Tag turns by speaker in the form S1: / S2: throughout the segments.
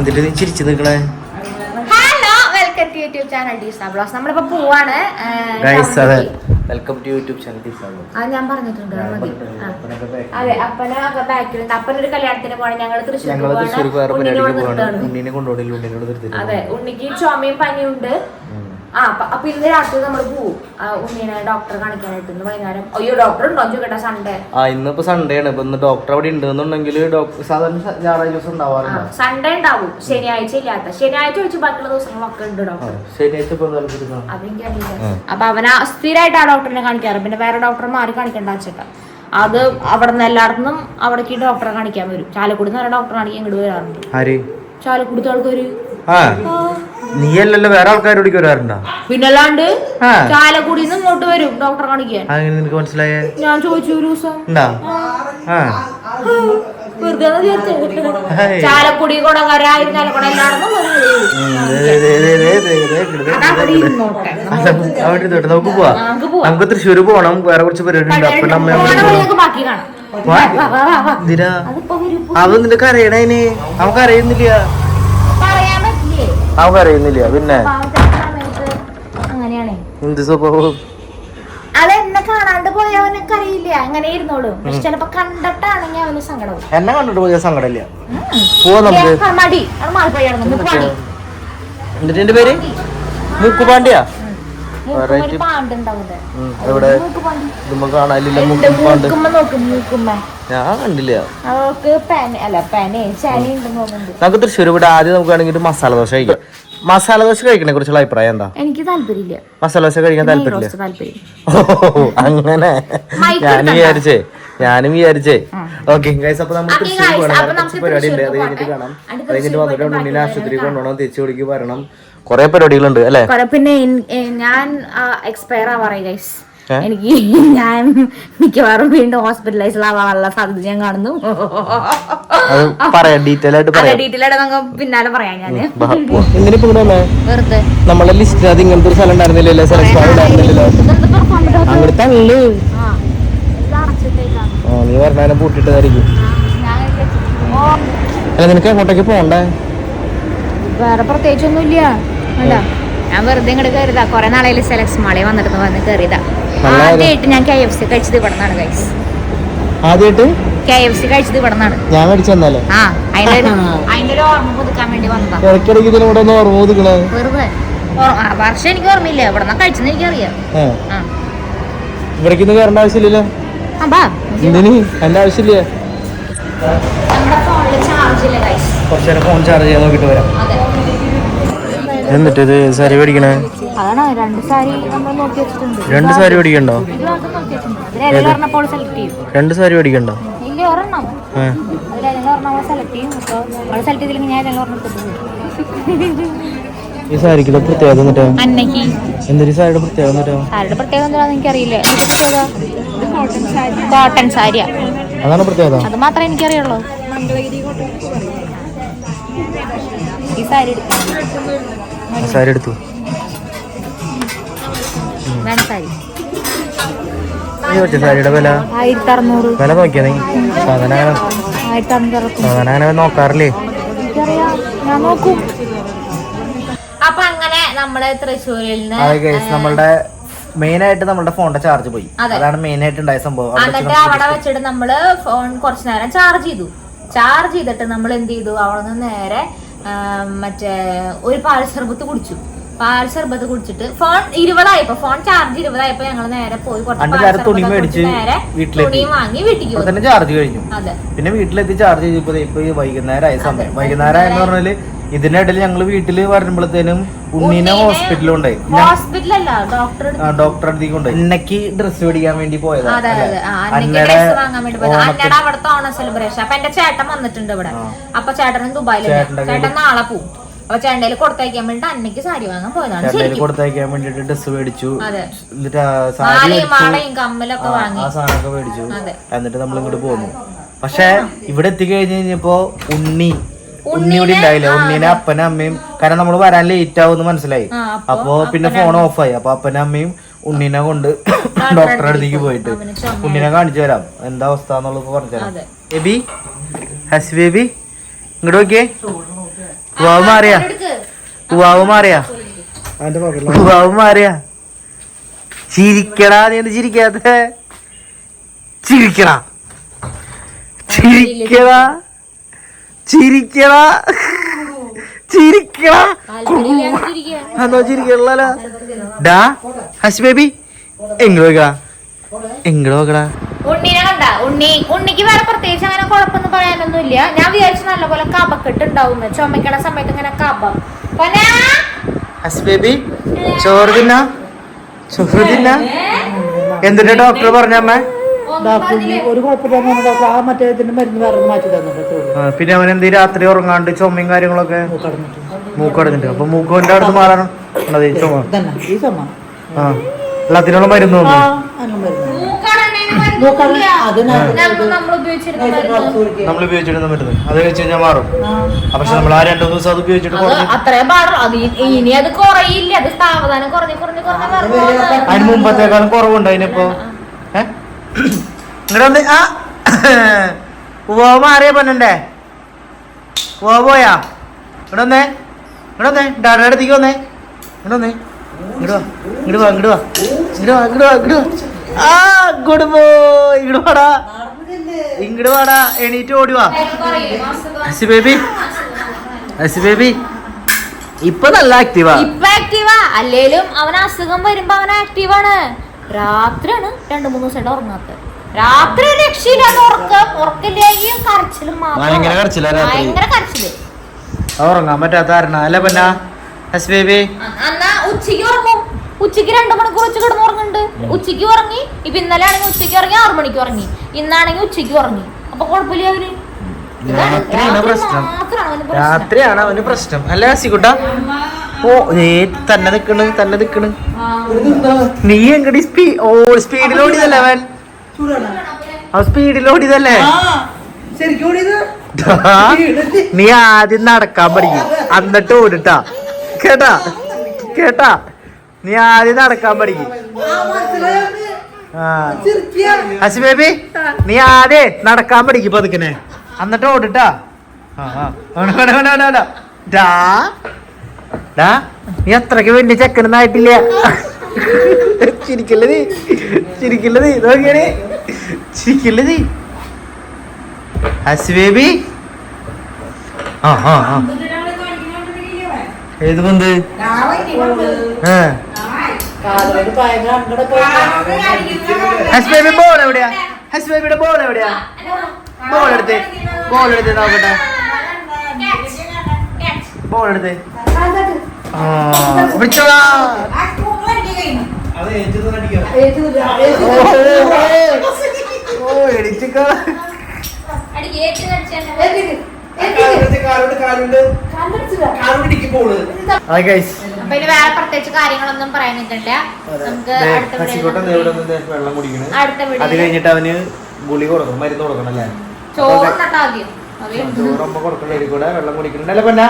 S1: എന്നിട്ട് ചിരിച്ചു നിൽക്കണേ?
S2: യൂട്യൂബ് ചാനൽ പോവാണ്
S1: വെൽക്കം ടു യൂട്യൂബ് ചാനൽ
S2: ആ ഞാൻ
S1: അപ്പനൊക്കെ
S2: ബാക്കിലുണ്ട് കല്യാണത്തിന് ഞങ്ങൾ അതെ ഉണ്ണിക്ക് ചുമയും പനിയുണ്ട് ആ അപ്പൊ അപ്പൊ ഇന്ന് രാത്രി നമ്മൾ പോവും. ഉണ്ണിനെ ഡോക്ടറെ കാണിക്കാനായിട്ട് ഇന്ന് വൈകുന്നേരം. അയ്യോ ഡോക്ടർ ഉണ്ടോ ചോദിക്കട്ടെ സൺഡേ
S1: ആ ഇന്നിപ്പോ സൺഡേ ആണ്. ഇപ്പൊ ഇന്ന് ഡോക്ടർ അവിടെ ഉണ്ടെന്നുണ്ടെങ്കിൽ ഡോക്ടർ സാധാരണ ഞായറാഴ്ച ദിവസം ഉണ്ടാവാറില്ല
S2: സൺഡേ ഉണ്ടാവും. ശനിയാഴ്ച ഇല്ലാത്ത. ശനിയാഴ്ച ഒഴിച്ച് ബാക്കിയുള്ള ദിവസങ്ങളൊക്കെ ഉണ്ട് ഡോക്ടർ
S1: ശനിയാഴ്ച?
S2: അതെനിക്കറിയില്ല അപ്പൊ അവനാ സ്ഥിരമായിട്ട് ആ ഡോക്ടറിനെ കാണിക്കാറ്. പിന്നെ വേറെ ഡോക്ടർ മാറി കാണിക്കണ്ട വെച്ചിട്ടാ അത് അവിടെ നിന്ന് എല്ലായിടത്തും അവിടേക്ക് ഡോക്ടറെ കാണിക്കാൻ വരും. ചാലക്കുടി നല്ല ഡോക്ടറെ കാണിക്കാൻ ഇങ്ങോട്ട് വരാറുണ്ട്.
S1: ചാലക്കുടി
S2: ചാലക്കുടിത്തെ ആൾക്കാര്
S1: നീയല്ലല്ലോ വേറെ ആൾക്കാരോട് വരാറുണ്ടോ?
S2: പിന്നല്ലാണ്ട് ചാലക്കുടി ഇങ്ങോട്ട് വരും ഡോക്ടറെ കാണിക്കാൻ.
S1: അങ്ങനെ നിനക്ക് മനസ്സിലായേ?
S2: ഞാൻ ചോദിച്ചു ഒരു ദിവസം.
S1: നമുക്ക് തൃശ്ശൂര് പോണം വേറെ കുറച്ച് പരിപാടി അത് നിന്റെ കരയണേന്
S2: നമുക്ക് അറിയുന്നില്ല.
S1: അവൻ കരയുന്നില്ല പിന്നെ?
S2: അങ്ങനെയാണേ.
S1: എന്ത് സ്വഭാവം?
S2: അത് എന്നെ കാണാണ്ട് പോയവനൊക്കെ അറിയില്ല അങ്ങനെ ഇരുന്നോളൂ. പക്ഷെ ചിലപ്പോ കണ്ടിട്ടാണെങ്കിൽ അവന് സങ്കടം
S1: എന്നെ കണ്ടിട്ട് പോയ സങ്കടമില്ല.
S2: മടി. അത് മാറിപ്പോയാണ്
S1: എന്നിട്ട് പേര്? മൂക്കുപാണ്ടിയാ നമുക്ക് തൃശ്ശൂർ ഇവിടെ ആദ്യം നമുക്ക് വേണമെങ്കിൽ മസാല ദോശ കഴിക്കാം. മസാല ദോശ കഴിക്കണേ കുറിച്ചുള്ള അഭിപ്രായം എന്താ?
S2: എനിക്ക് താല്പര്യമില്ല.
S1: മസാല ദോശ കഴിക്കാൻ താല്പര്യമില്ല. അങ്ങനെ.
S2: ഞാൻ
S1: വിചാരിച്ചേ ഞാനും വിചാരിച്ചേ. ഓക്കെ ഗൈസ് അപ്പൊ നമ്മൾ തൃശ്ശൂർ പോകണം അത് കഴിഞ്ഞിട്ട് കാണാം. അത് കഴിഞ്ഞിട്ട് വന്നിട്ട് ഉണ്ണിനെ ആശുപത്രി കൊണ്ടുപോകണം. തിരിച്ചു വിളിക്ക് വരണം കുറെ പരിപാടികളുണ്ട് അല്ലെ?
S2: പിന്നെ ഞാൻ എക്സ്പയർ ആവാറായി ഗൈസ് എനിക്ക് ഞാൻ മിക്കവാറും വീണ്ടും ഹോസ്പിറ്റലൈസ് ആവാനുള്ള സാധ്യത ഞാൻ കാണുന്നു.
S1: ഡീറ്റെയിൽ ആയിട്ട്
S2: പിന്നാലെ പറയാം
S1: ഞാൻ.
S2: വെറുതെ.
S1: നമ്മളെ അത് ഇങ്ങനത്തെ ഒരു സ്ഥലം ഉണ്ടായിരുന്നില്ലല്ലോ സെലക്ട് നീ പറഞ്ഞാലും പൂട്ടിട്ടതായിരിക്കും അല്ല നിനക്ക് എങ്ങോട്ടേക്ക് പോണ്ടേ?
S2: വേറെ പ്രത്യേകിച്ചൊന്നും ഇല്ല ഞാൻ വെറുതെ ഇങ്ങോട്ട് കയറിയതാ. കൊറേ നാളെ സെലക്സ് മാളെ വന്നിട്ട് വന്ന് കയറിയതാ. ആദ്യമായിട്ട് ഞാൻ കെ എഫ് സി കഴിച്ചത് ഇവിടെ നിന്നാണ് ഗൈസ്
S1: ആദ്യമായിട്ട്
S2: കെ എഫ് സി കഴിച്ചത് ഇവിടെ നിന്നാണ്
S1: ഞാൻ മേടിച്ചു തന്നാലേ
S2: ആ അതിന്റെ അതിന്റെ ഒരു ഓർമ്മ പുതുക്കാൻ വേണ്ടി വന്നതാ.
S1: ഇടയ്ക്കിടയ്ക്ക് ഇതിലൂടെ ഓർമ്മ
S2: വെറുതെ. വർഷം എനിക്ക് ഓർമ്മയില്ല. ഇവിടെ നിന്ന് കഴിച്ചെന്ന് എനിക്കറിയാം.
S1: ഇവിടേക്ക് കയറേണ്ട ആവശ്യമില്ലല്ലോ? എന്റെ ആവശ്യമില്ല. കുറച്ചേരം ഫോൺ ചാർജ് ചെയ്യാൻ നോക്കിട്ട് വരാം. എന്നിട്ട് ഇത് സാരി
S2: പഠിക്കണേ രണ്ട് സാരി പഠിക്കണ്ടോ
S1: രണ്ട് സാരി
S2: പഠിക്കണ്ടോ സെലക്ട് സെലക്ട്
S1: ഈ സാരിക്ക് പ്രത്യേകത എന്നിട്ടോ?
S2: അന്നയ്ക്ക്.
S1: എന്തൊരു സാരിയുടെ പ്രത്യേകത എന്നിട്ടോ?
S2: സാരിയുടെ പ്രത്യേകത എന്താണെന്ന് എനിക്കറിയില്ല. എനിക്ക് പ്രത്യേകത? കോട്ടൺ സാരി. കോട്ടൺ സാരിയാ.
S1: അതാണ് പ്രത്യേകത.
S2: അത് മാത്രമേ എനിക്കറിയുള്ളൂ. ഈ സാരി
S1: സാരി എടുത്തു.
S2: സാരി.
S1: ഈ ഒറ്റ സാരിയുടെ വില?
S2: ആയിരത്തി അറുന്നൂറ്
S1: വില നോക്കിയാ നീ. സാധനം അങ്ങനെ സാധനം നോക്കാറില്ലേ?
S2: ഞാൻ നോക്കും. നമ്മൾ തൃശ്ശൂരിൽ നിന്ന്
S1: അതെ ഗൈസ് നമ്മളുടെ മെയിൻ ആയിട്ട് നമ്മുടെ ഫോണിന്റെ ചാർജ് പോയി. അതാണ് മെയിൻ ആയിട്ട് ഉണ്ടായ സംഭവം.
S2: എന്നിട്ട് അവിടെ വെച്ചിട്ട് നമ്മൾ ഫോൺ കുറച്ചു നേരം ചാർജ് ചെയ്തു. ചാർജ് ചെയ്തിട്ട് നമ്മൾ എന്ത് ചെയ്തു? അവിടെ നിന്ന് നേരെ മറ്റേ ഒരു പാൽ സർബത്ത് കുടിച്ചു. പാൽ സർബത്ത് കുടിച്ചിട്ട് ഫോൺ ഇരുപതായപ്പോ ഫോൺ ചാർജ് ഇരുപതായപ്പോ ഞങ്ങൾ നേരെ പോയി
S1: തുണി മേടിച്ച്.
S2: തുണിയും വാങ്ങി വീട്ടിലേക്ക്
S1: ചാർജ് കഴിഞ്ഞു.
S2: അതെ.
S1: പിന്നെ വീട്ടിലെത്തി ചാർജ് ചെയ്തപ്പോ വൈകുന്നേരം ആയ സമയം. വൈകുന്നേരം എന്ന് പറഞ്ഞാൽ ഇതിനിടയിൽ ഞങ്ങൾ വീട്ടിൽ വരുമ്പോഴത്തേനും ഉണ്ണീനെ ഹോസ്പിറ്റലിൽ കൊണ്ടായി.
S2: ഹോസ്പിറ്റലല്ല
S1: അടുത്തേക്ക് കൊണ്ടായി. അന്നക്ക് ഡ്രസ്സ് മേടിക്കാൻ വേണ്ടി പോയത്. അന്നയുടെ എന്നിട്ട് നമ്മൾ ഇങ്ങോട്ട് പോന്നു. പക്ഷെ ഇവിടെ എത്തിക്കഴിഞ്ഞു കഴിഞ്ഞപ്പോ ഉണ്ണി. ഉണ്ണി ഉണ്ടായില്ലേ ഉണ്ണീനെ അപ്പനും അമ്മയും. കാരണം നമ്മൾ വരാൻ ലേറ്റ് ആവുമെന്ന് മനസ്സിലായി.
S2: അപ്പോ
S1: പിന്നെ ഫോൺ ഓഫായി അപ്പൊ അപ്പനും അമ്മയും ഉണ്ണീനെ കൊണ്ട് ഡോക്ടറെ അടുത്തേക്ക് പോയിട്ട് ഉണ്ണീനെ കാണിച്ചു തരാം. എന്താ അവസ്ഥ എന്നുള്ളത് പറഞ്ഞു തരാം
S2: അതെ.
S1: ബേബി ഹസ് ബേബി ഇങ്ങോട്ട് നോക്കിയേ. ഉവാവ് മാറിയാ. ഉവാവ് മാറിയാ? ഉവാവ് മാറിയാ? ചിരിക്കടാ നീ എന്ത് ചിരിക്കാത്ത. ചിരിക്കടാ. ചിരിക്കടാ. ചിരിക്കടാ
S2: താല്പര്യമില്ലാണ്ടിരിക്കുക.
S1: അതോ ചിരിക്കണല്ലോ ഡാ ഹസ് ബേബി എങ്ങോട്ട് നോക്കടാ എങ്ങോട്ട് നോക്കടാ
S2: ഉണ്ണിനെ കണ്ട? ഉണ്ണി ഉണ്ണിക്ക് വേറെ പ്രത്യേകിച്ച് അങ്ങനെ കുഴപ്പമൊന്നും പറയാനൊന്നുമില്ല. ഞാൻ വിചാരിച്ചു നല്ലപോലെ കബക്കെട്ട് ഉണ്ടാവും. ചുമക്കണ സമയത്ത് ഇങ്ങനെ കബം.
S1: ഹസ് ബേബി ചോറ് തിന്നാ? ചോറ് തിന്നാ? എന്തിന്റെ ഡോക്ടർ പറഞ്ഞമ്മേ?
S3: ഒരു കുഴപ്പമില്ല ആ മറ്റേ ഇതിന്റെ മരുന്ന് വേറെ മാറ്റി തന്നിട്ട്
S1: പിന്നെ അവൻ എന്ത് രാത്രി ഉറങ്ങാണ്ട് ചുമയും കാര്യങ്ങളൊക്കെ മൂക്കടഞ്ഞിട്ട്. അപ്പൊ മൂക്കോന്റെ അടുത്ത് ഈ ചുമ?
S3: ഈ ചുമ.
S1: ആ എല്ലാത്തിനുള്ള മരുന്ന്
S2: നമ്മൾ ഉപയോഗിച്ചിരുന്ന മരുന്ന്.
S1: നമ്മൾ ഉപയോഗിച്ചിട്ട് മരുന്ന്. അത് കഴിച്ച് കഴിഞ്ഞാൽ മാറും. പക്ഷെ നമ്മൾ ആ രണ്ടു ദിവസം അത് ഉപയോഗിച്ചിട്ട്
S2: അത്രയും ഇനി അത് കുറയില്ല. അത് സാവധാനം കുറഞ്ഞ് കുറഞ്ഞ് കുറഞ്ഞ്
S1: അതിന് മുമ്പത്തേക്കാളും കുറവുണ്ട് അതിനിപ്പോ. ഇങ്ങടെ വന്ന് ആ. ഉവ്വ മാറിയ പെണ്ണുണ്ടേ. ഉവ്വ പോയാ ഇവിടെ ഇവിടെ വന്നേ ഡാഡയുടെ അടുത്തേക്ക് വന്നേ. ഇവിടെ വന്നേ ഇങ്ങോട്ട് വാ ഇങ്ങോട്ട് വാ. ഇങ്ങോട്ട് വാ ഇങ്ങോട്ട് വാ ഇങ്ങോട്ട് വാ. ഇങ്ങോട്ട് ആ ഗുഡ് ബോയ് ഇങ്ങോട്ട് വാടാ. ഇങ്ങോട്ട് വാടാ എണീറ്റ് ഓടി വാ. അസി ബേബി അസി ബേബി. ഇപ്പൊ നല്ല ആക്റ്റീവാ
S2: ഇപ്പൊ ആക്റ്റീവാ അല്ലേലും അവൻ അസുഖം വരുമ്പോ അവൻ ആക്റ്റീവാണ് രാത്രിയാണ് രണ്ടു മൂന്ന് ദിവസമായിട്ട് ഉറങ്ങാത്തത്. രാത്രി രക്ഷയില്ലാന്ന് രക്ഷയില്ലാതെ ഉറക്കം ഉറക്കില്ലായും കരച്ചിലും മാത്രം
S1: ഭയങ്കര കരച്ചിലാ രാത്രി.
S2: ഭയങ്കര കരച്ചിൽ.
S1: ഉറങ്ങാൻ പറ്റാത്ത കാരണം. അല്ല പിന്നെ? ഹസ് ബേബി
S2: എന്നാ ഉച്ചയ്ക്ക് ഉറങ്ങും. ഉച്ചയ്ക്ക് രണ്ടു മണിക്കൂർ ഉച്ച കിടന്ന് ഉറങ്ങുന്നുണ്ട്. ഉച്ചയ്ക്ക് ഉറങ്ങി. ഇപ്പൊ ഇന്നലെ ആണെങ്കിൽ ഉച്ചയ്ക്ക് ഉറങ്ങി ആറു മണിക്ക് ഉറങ്ങി. ഇന്നാണെങ്കിൽ ഉച്ചയ്ക്ക് ഉറങ്ങി. അപ്പൊ കുഴപ്പമില്ല അവർ. ഇതാണ്
S1: രാത്രിയാണ് പ്രശ്നം.
S2: മാത്രമാണ് അവന് പ്രശ്നം.
S1: രാത്രിയാണ് അവന് പ്രശ്നം. അല്ല ഓ ഏ തന്നെ നിക്കണ് തന്നെ നിക്കണ്. നീ എങ്ങടി സ്പീ ഓ സ്പീഡിൽ ഓടിയതല്ലേ അവൻ?
S3: ചൂടാണ്.
S1: സ്പീഡിൽ ഓടിയതല്ലേ
S3: ആ
S1: ആ, നീ ആദ്യം നടക്കാൻ പഠിക്കും. എന്നിട്ട് ഓടിട്ടാ. കേട്ടാ? കേട്ടാ? നീ ആദ്യം നടക്കാൻ പഠിക്കും.
S3: ആ
S1: ആ. ഹസി ബേബി നീ ആദ്യേ നടക്കാൻ പഠിക്കും പതുക്കനെ. എന്നിട്ട് ഓടിട്ടാ. ആ, ആ. ഡാ. നീ അത്രയ്ക്ക് വലിയ ചെക്കനൊന്നും ആയിട്ടില്ല. ചിരിക്കല്ലേ നീ? ചിരിക്കല്ലേ നീ? നോക്കിയാണ് ചിരിക്കല്ലേ നീ? ഹസ് ബേബി. ആ ഏത് പന്ത്? ഹസ് ബേബി ബോൾ എവിടെയാ? ഹസ് ബേബിയുടെ ബോൾ എവിടെയാ? ബോൾ എടുത്ത്. ബോൾ എടുത്ത് നോക്കട്ടെ. ബോൾ എടുത്ത്. വിളിച്ചോളാ ഓ എടിച്ചിക്കോ
S2: കാര്യങ്ങളൊന്നും നിൽക്കണ്ട നമുക്ക്
S1: അത്. കഴിഞ്ഞിട്ട് അവന് ഗുളി കൊടുക്കണം മരുന്ന് കൊടുക്കണം അല്ലേ
S2: ചോറ്
S1: ചോറമ്മ കൊടുക്കണ കൂടെ വെള്ളം കുടിക്കണല്ലേ പിന്നെ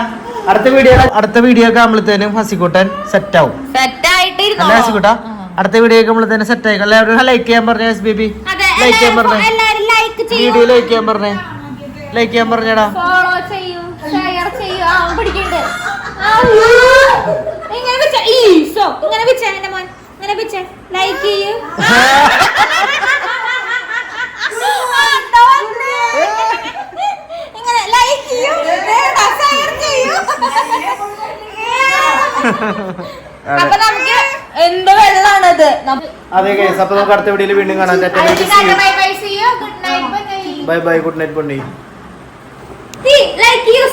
S1: അടുത്ത വീഡിയോ അടുത്ത വീഡിയോ ഒക്കെ ആകുമ്പോഴത്തേനും ഹസിക്കുട്ടൻ സെറ്റ് ആവും. അല്ല ഹസിക്കുട്ട അടുത്ത വീഡിയോ ഒക്കെ ആകുമ്പോഴത്തേനും സെറ്റ് ആയി എല്ലാവരും ലൈക്ക് ചെയ്യാൻ പറഞ്ഞ എസ് ബി ബി ലൈക്ക് ചെയ്യാൻ പറഞ്ഞേ.
S2: ലൈക്ക് ചെയ്യൂ.
S1: വീഡിയോ ലൈക്ക് ചെയ്യാൻ പറഞ്ഞേ. ലൈക്ക് ചെയ്യാൻ പറഞ്ഞടാ.
S2: ചെയ്യൂ ചെയ്യൂ. ഇങ്ങനെ വെച്ച. ഈസോ ഇങ്ങനെ വെച്ച എന്റെ മോൻ ഇങ്ങനെ വെച്ച ലൈക്ക് ചെയ്യൂ ഇങ്ങനെ ലൈക്ക് ചെയ്യൂ ഷെയർ ചെയ്യൂ അപ്പൊ നമുക്ക് എന്ത് വെള്ളാണത്.
S1: അതെ അപ്പൊ നമുക്ക് അടുത്ത വീഡിയോയിൽ വീണ്ടും കാണാം.
S2: Bye bye good night bye
S1: bye bye good night പൊണ്ണി
S2: like ചെയ്യൂ